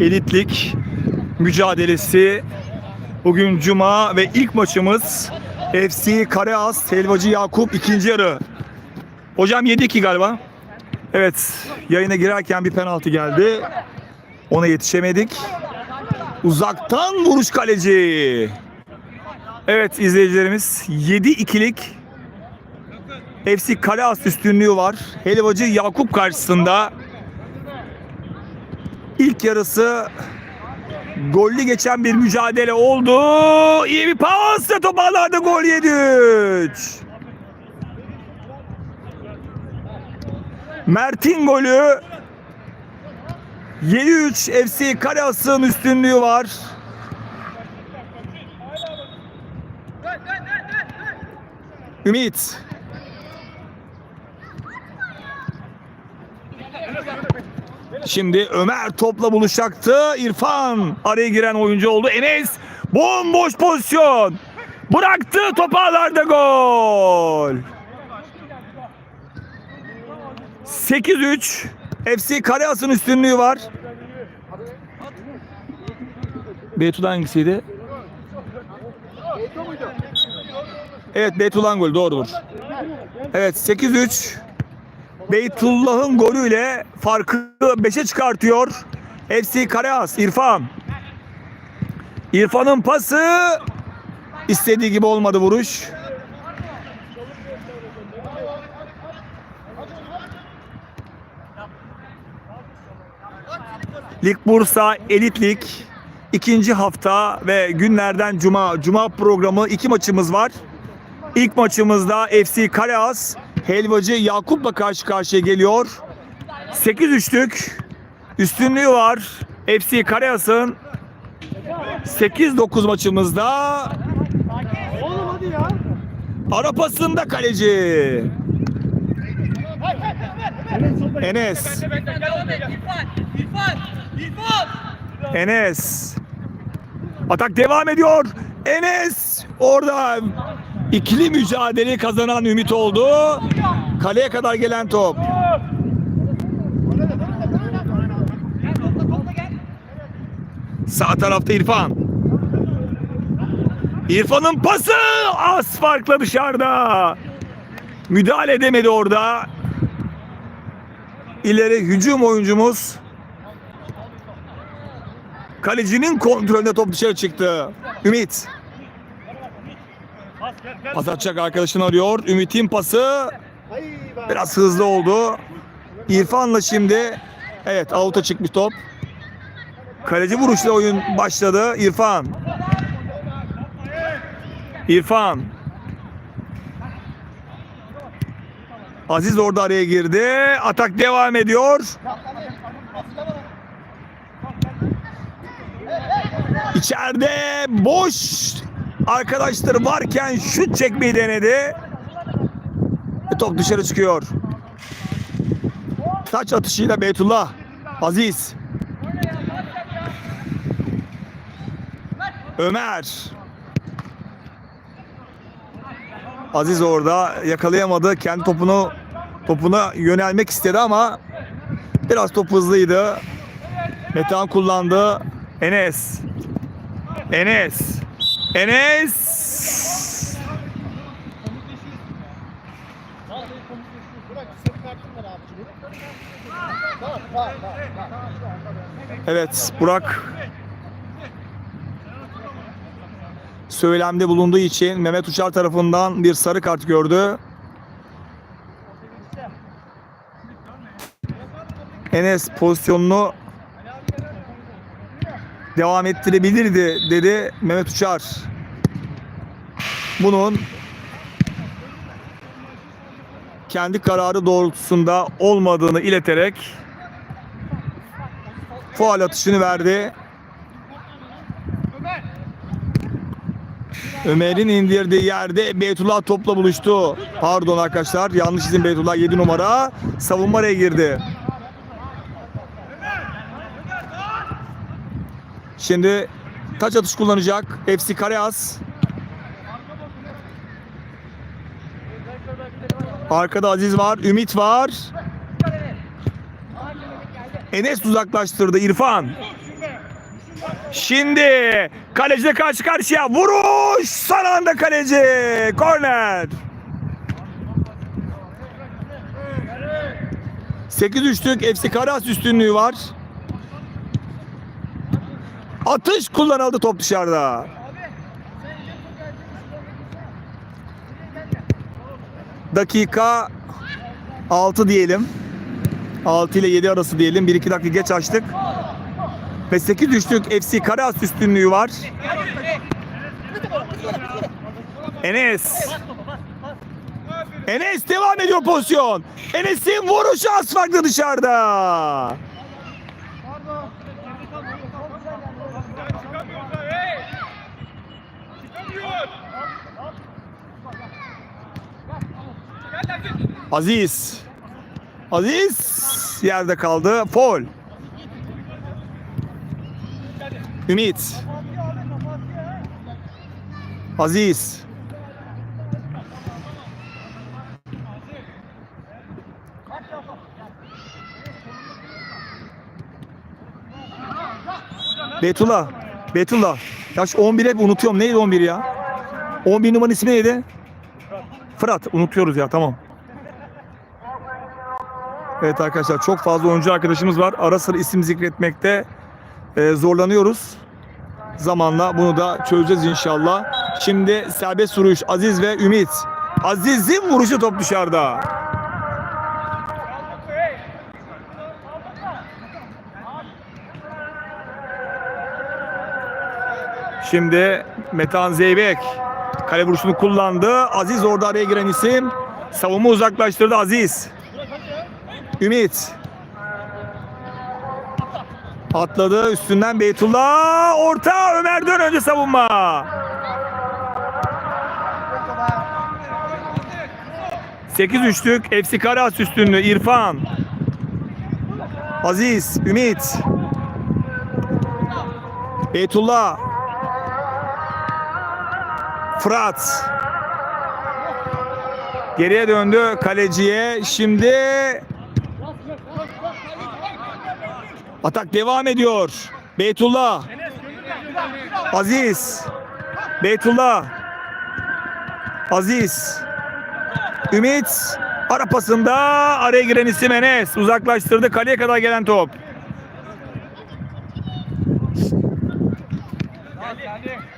elitlik mücadelesi. Bugün Cuma ve ilk maçımız FC Kareas Helvacı Yakup ikinci yarı. Hocam 7-2 galiba. Evet yayına girerken bir penaltı geldi. Ona yetişemedik. Uzaktan vuruş kaleci. Evet izleyicilerimiz 7-2'lik FC Kaleas üstünlüğü var. Helvacı Yakup karşısında ilk yarısı gollü geçen bir mücadele oldu. İyi bir pas ve top ağlarda gol yedi. Mert'in golü 7-3 FC Kaleas'ın üstünlüğü var. Ümit. Şimdi Ömer topla buluşacaktı. İrfan araya giren oyuncu oldu. Enes bomboş pozisyon. Bıraktı top ağlarda gol. 8-3 FC Kareas'ın üstünlüğü var. Beytullah hangisiydi? Evet Beytullah'ın golü doğrudur. Evet 8-3 Beytullah'ın golüyle farkı 5'e çıkartıyor. FC Kareas İrfan. İrfan'ın pası istediği gibi olmadı vuruş. Lig Bursa Elit Lig ikinci hafta ve günlerden cuma cuma programı iki maçımız var. İlk maçımızda FC Kaleas Helvacı Yakup'la karşı karşıya geliyor. 8-3'lük üstünlüğü var. FC Kaleas'ın 8-9 maçımızda Oğlum hadi ya. ara pasında kaleci. Enes. Enes. Atak devam ediyor. Enes orada ikili mücadele kazanan Ümit oldu. Kaleye kadar gelen top. Sağ tarafta İrfan. İrfan'ın pası az farkla dışarıda. Müdahale edemedi orada. İleri hücum oyuncumuz Kalecinin kontrolünde top dışarı çıktı. Ümit. Pas arkadaşını arıyor. Ümit'in pası biraz hızlı oldu. İrfan'la şimdi evet avuta çıkmış top. Kaleci vuruşla oyun başladı. İrfan. İrfan. Aziz orada araya girdi. Atak devam ediyor. İçeride boş arkadaşları varken şut çekmeyi denedi. Ve top dışarı çıkıyor. Taç atışıyla Beytullah. Aziz. Ömer. Aziz orada yakalayamadı. Kendi topunu topuna yönelmek istedi ama biraz top hızlıydı. Metehan kullandı. Enes. Enes. Enes. Evet Burak söylemde bulunduğu için Mehmet Uçar tarafından bir sarı kart gördü. Enes pozisyonunu devam ettirebilirdi dedi Mehmet Uçar. Bunun kendi kararı doğrultusunda olmadığını ileterek faal atışını verdi. Ömer'in indirdiği yerde Beytullah topla buluştu. Pardon arkadaşlar yanlış izin Beytullah 7 numara savunma araya girdi. Şimdi taç atış kullanacak FC Kareas. Arkada Aziz var, Ümit var. Enes uzaklaştırdı İrfan. Şimdi kaleciyle karşı karşıya vuruş son kaleci korner. 8 üçlük FC Karas üstünlüğü var. Atış kullanıldı top dışarıda. Dakika 6 diyelim. 6 ile 7 arası diyelim. 1-2 dakika geç açtık. Ve 8 üçlük FC Karas üstünlüğü var. Enes. Enes devam ediyor pozisyon. Enes'in vuruşu az farklı dışarıda. Aziz. Aziz yerde kaldı. Foul. Ümit. Aziz. Betullah. Betullah. Ya şu 11 hep unutuyorum. Neydi 11 ya? 11 numaranın ismi neydi? Fırat. Unutuyoruz ya tamam. Evet arkadaşlar çok fazla oyuncu arkadaşımız var. Ara sıra isim zikretmekte e, zorlanıyoruz. Zamanla bunu da çözeceğiz inşallah. Şimdi serbest vuruş Aziz ve Ümit. Aziz'in vuruşu top dışarıda. Şimdi Metan Zeybek kale vuruşunu kullandı. Aziz orada araya giren isim. Savunma uzaklaştırdı Aziz. Ümit. Atladı üstünden Beytullah. Orta Ömer'den önce savunma. Sekiz üçlük FC Karas üstünlüğü İrfan. Aziz, Ümit. Beytullah. Fırat. Geriye döndü kaleciye. Şimdi atak devam ediyor. Beytullah. Aziz. Beytullah. Aziz. Ümit. Ara pasında araya giren isim Enes. Uzaklaştırdı kaleye kadar gelen top.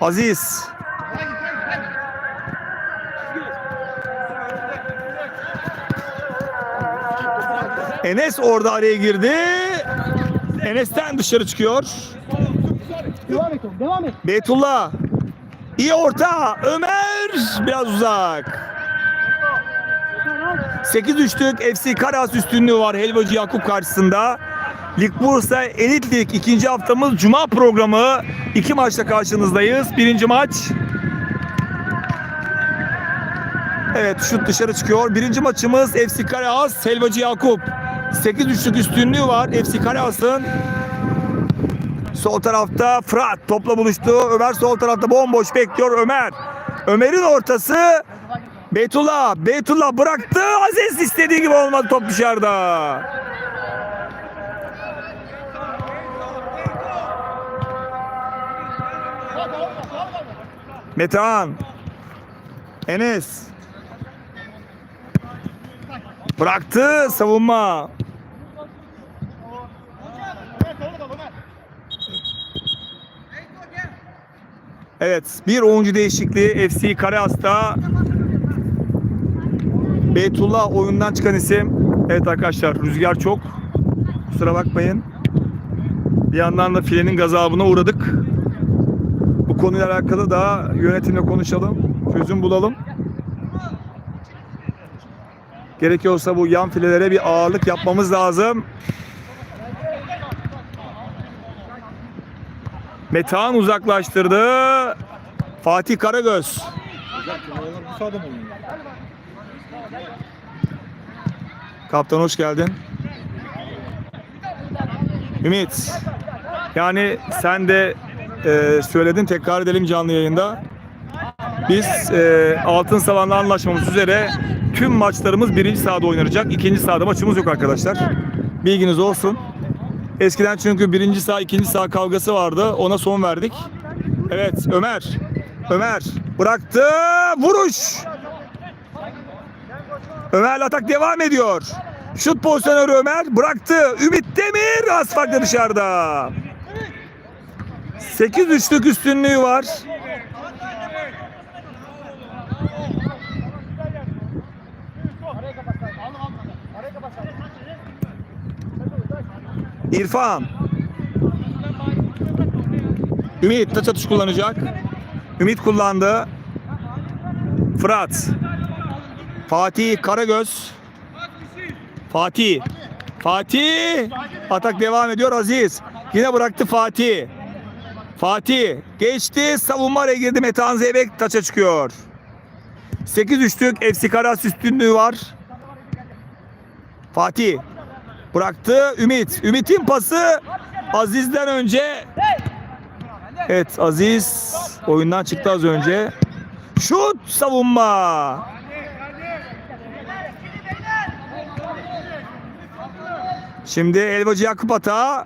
Aziz. Enes orada araya girdi. Enes'ten dışarı çıkıyor. Devam et oğlum devam et. Beytullah. İyi orta. Ömer biraz uzak. 8 üçlük FC Karas üstünlüğü var Helvacı Yakup karşısında. Lig Bursa Elit Lig ikinci haftamız Cuma programı. iki maçla karşınızdayız. Birinci maç. Evet şut dışarı çıkıyor. Birinci maçımız FC Karaas Helvacı Yakup. 8 üçlük üstünlüğü var FC Karaas'ın. Sol tarafta Fırat topla buluştu. Ömer sol tarafta bomboş bekliyor Ömer. Ömer'in ortası Beytullah. Beytullah bıraktı. Aziz istediği gibi olmadı top dışarıda. Metehan. Enes. Bıraktı savunma. Ömer doğru kal Ömer. Evet bir oyuncu değişikliği FC Karaas'ta Beytullah oyundan çıkan isim. Evet arkadaşlar rüzgar çok. Kusura bakmayın. Bir yandan da filenin gazabına uğradık. Bu konuyla alakalı da yönetimle konuşalım. Çözüm bulalım. Gerekiyorsa bu yan filelere bir ağırlık yapmamız lazım. Metehan uzaklaştırdı. Fatih Karagöz. Kaptan hoş geldin. Ümit. Yani sen de e, söyledin tekrar edelim canlı yayında. Biz e, Altın Savan'la anlaşmamız üzere tüm maçlarımız birinci sahada oynanacak. İkinci sahada maçımız yok arkadaşlar. Bilginiz olsun. Eskiden çünkü birinci sağ ikinci sağ kavgası vardı. Ona son verdik. Evet Ömer. Ömer bıraktı. Vuruş. Ömer'le atak devam ediyor. Şut pozisyonları Ömer bıraktı. Ümit Demir farklı dışarıda. 8 üçlük üstünlüğü var. İrfan. Ümit taç atış kullanacak. Ümit kullandı. Fırat. Fatih Karagöz. Fatih. Fatih. Atak devam ediyor Aziz. Yine bıraktı Fatih. Fatih geçti. Savunma araya girdi. Metehan Zeybek taça çıkıyor. 8 üçlük FC Karas üstünlüğü var. Fatih. Bıraktı Ümit. Ümit'in pası Aziz'den önce. Evet Aziz oyundan çıktı az önce. Şut savunma. Şimdi Elbacı Yakup Ata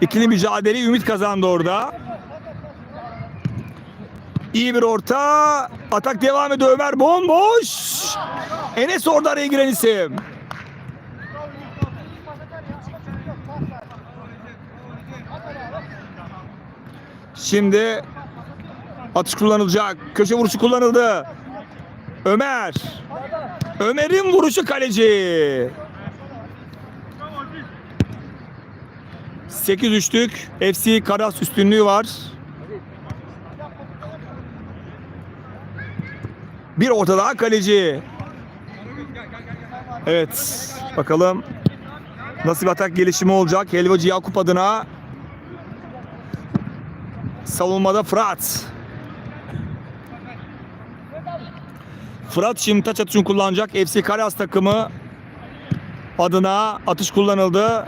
ikili mücadeleyi Ümit kazandı orada. İyi bir orta. Atak devam ediyor Ömer bomboş. Enes orada araya giren isim. Şimdi atış kullanılacak. Köşe vuruşu kullanıldı. Ömer. Ömer'in vuruşu kaleci. 8 üçlük FC Karas üstünlüğü var. Bir orta daha kaleci. Evet. Bakalım nasıl bir atak gelişimi olacak. Helvacı Yakup adına Savunmada Fırat. Fırat şimdi taç atışını kullanacak. FC Karas takımı adına atış kullanıldı.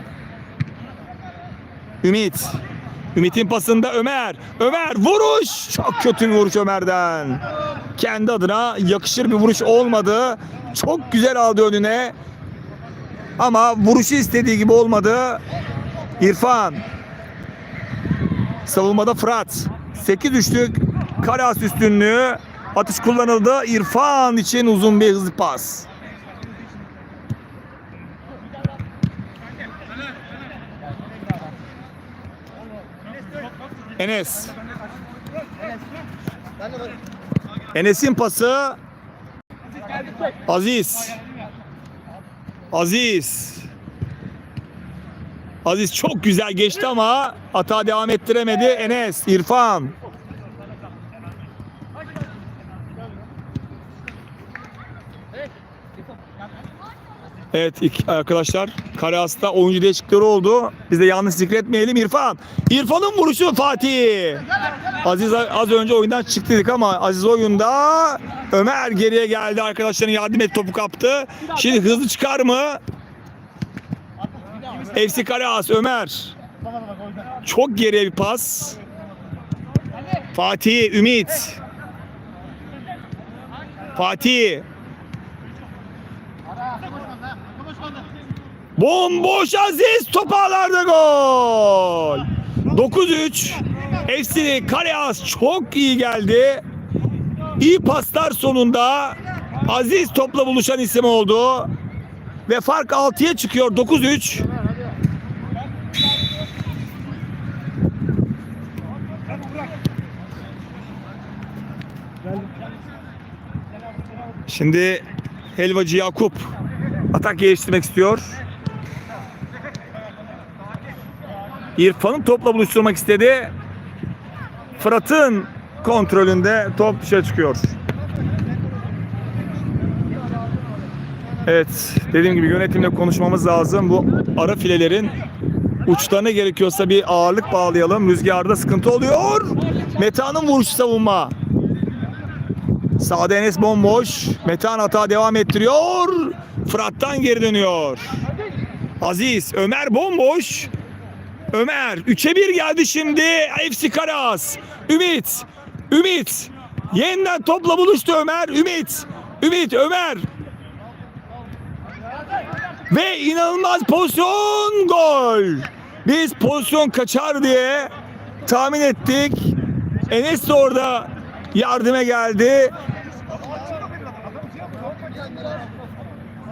Ümit. Ümit'in pasında Ömer. Ömer vuruş. Çok kötü bir vuruş Ömer'den. Kendi adına yakışır bir vuruş olmadı. Çok güzel aldı önüne. Ama vuruşu istediği gibi olmadı. İrfan. Savunmada Fırat. 8 üçlük Karas üstünlüğü. Atış kullanıldı. İrfan için uzun bir hızlı pas. Enes. Enes'in pası. Aziz. Aziz. Aziz çok güzel geçti ama hata devam ettiremedi. Enes, İrfan. Evet arkadaşlar Karas'ta oyuncu değişiklikleri oldu. Biz de yanlış zikretmeyelim İrfan. İrfan'ın vuruşu Fatih. Aziz az önce oyundan çıktı ama Aziz oyunda Ömer geriye geldi. Arkadaşlarına yardım et topu kaptı. Şimdi hızlı çıkar mı? FC Karas Ömer. Çok geriye bir pas. Fatih, Ümit. Fatih. Bomboş Aziz top ağlarda gol. 9-3. FC Karas çok iyi geldi. İyi paslar sonunda Aziz topla buluşan isim oldu. Ve fark 6'ya çıkıyor 9-3. Şimdi Helvacı Yakup atak geliştirmek istiyor. İrfan'ı topla buluşturmak istedi. Fırat'ın kontrolünde top dışarı çıkıyor. Evet, dediğim gibi yönetimle konuşmamız lazım. Bu ara filelerin uçlarına gerekiyorsa bir ağırlık bağlayalım. Rüzgarda sıkıntı oluyor. Meta'nın vuruş savunma. Sağda Enes bomboş. Metehan hata devam ettiriyor. Fırat'tan geri dönüyor. Aziz, Ömer bomboş. Ömer 3'e 1 geldi şimdi. FC Karas. Ümit. Ümit. Yeniden topla buluştu Ömer. Ümit. Ümit Ömer. Ve inanılmaz pozisyon gol. Biz pozisyon kaçar diye tahmin ettik. Enes de orada yardıma geldi.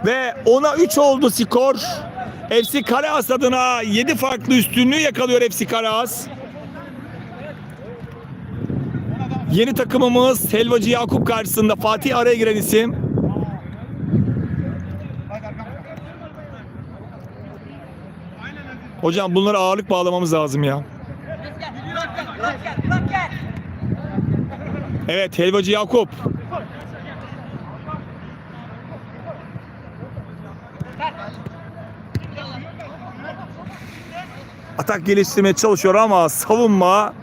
Ve ona 3 oldu skor. FC Karaas adına 7 farklı üstünlüğü yakalıyor FC Karaas. Yeni takımımız Helvacı Yakup karşısında Fatih araya giren isim. Hocam bunlara ağırlık bağlamamız lazım ya. Evet Helvacı Yakup. Atak geliştirmeye çalışıyor ama savunma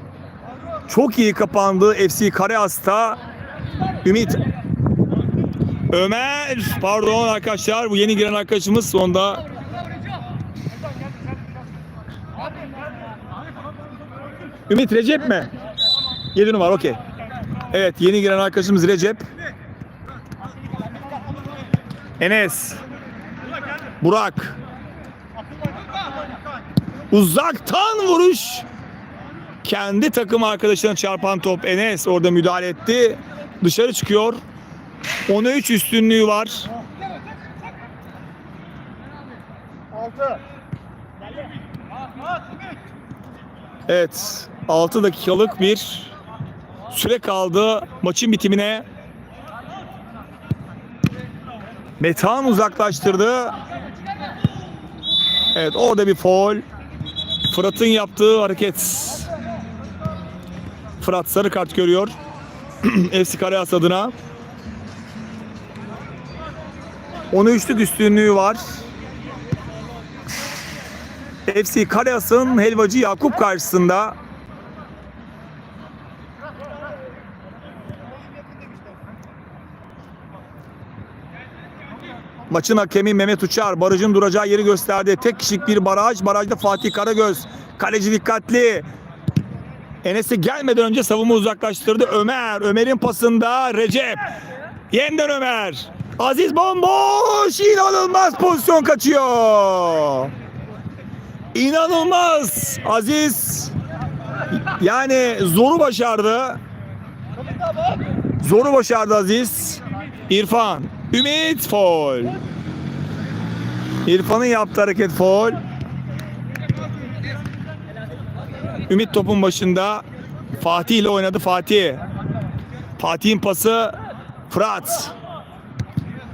çok iyi kapandı FC Kareas'ta. Ümit Ömer pardon arkadaşlar bu yeni giren arkadaşımız sonunda Ümit Recep mi? 7 numara okey. Evet yeni giren arkadaşımız Recep. Enes. Burak. Uzaktan vuruş. Kendi takım arkadaşına çarpan top Enes orada müdahale etti. Dışarı çıkıyor. 10'a 3 üstünlüğü var. 6. Evet 6 dakikalık bir süre kaldı maçın bitimine. Metan uzaklaştırdı. Evet orada bir foul. Fırat'ın yaptığı hareket. Fırat sarı kart görüyor. FC Karayas adına. 13'lük üstünlüğü var. FC Karayas'ın helvacı Yakup karşısında. Maçın hakemi Mehmet Uçar barajın duracağı yeri gösterdi. Tek kişilik bir baraj. Barajda Fatih Karagöz. Kaleci dikkatli. Enes'e gelmeden önce savunma uzaklaştırdı. Ömer. Ömer'in pasında Recep. Yeniden Ömer. Aziz bomboş. İnanılmaz pozisyon kaçıyor. İnanılmaz. Aziz yani zoru başardı. Zoru başardı Aziz. İrfan. Ümit foul. İrfan'ın yaptığı hareket foul. Ümit topun başında. Fatih ile oynadı Fatih. Fatih'in pası Fırat.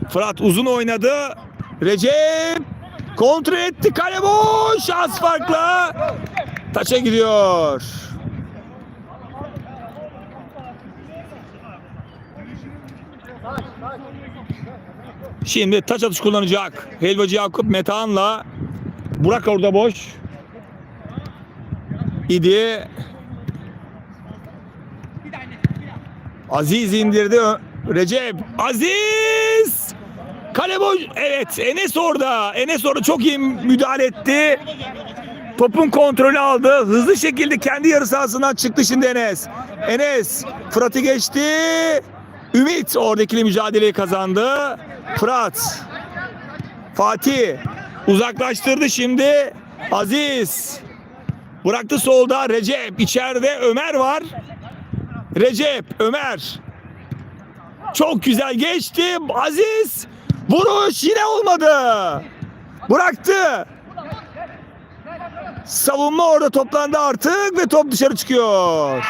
Fırat uzun oynadı. Recep kontrol etti. Kale boş. Az farkla. Taça gidiyor. Şimdi taç atış kullanacak. Helvacı Yakup Metehan'la Burak orada boş. İdi. Aziz indirdi. Recep. Aziz! Kale boş. Evet Enes orada. Enes orada çok iyi müdahale etti. Topun kontrolü aldı. Hızlı şekilde kendi yarı sahasından çıktı şimdi Enes. Enes Fırat'ı geçti. Ümit oradaki mücadeleyi kazandı. Fırat. Fatih uzaklaştırdı şimdi. Aziz. Bıraktı solda Recep. içeride Ömer var. Recep, Ömer. Çok güzel geçti. Aziz. Vuruş yine olmadı. Bıraktı. Savunma orada toplandı artık ve top dışarı çıkıyor.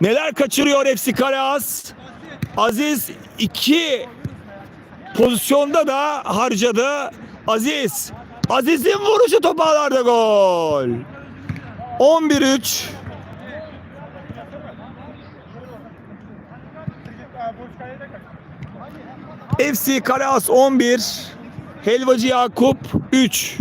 Neler kaçırıyor FC Karaas? Aziz iki pozisyonda da harcadı. Aziz. Aziz'in vuruşu top ağlarda gol. 11-3. FC Karaas 11. Helvacı Yakup 3.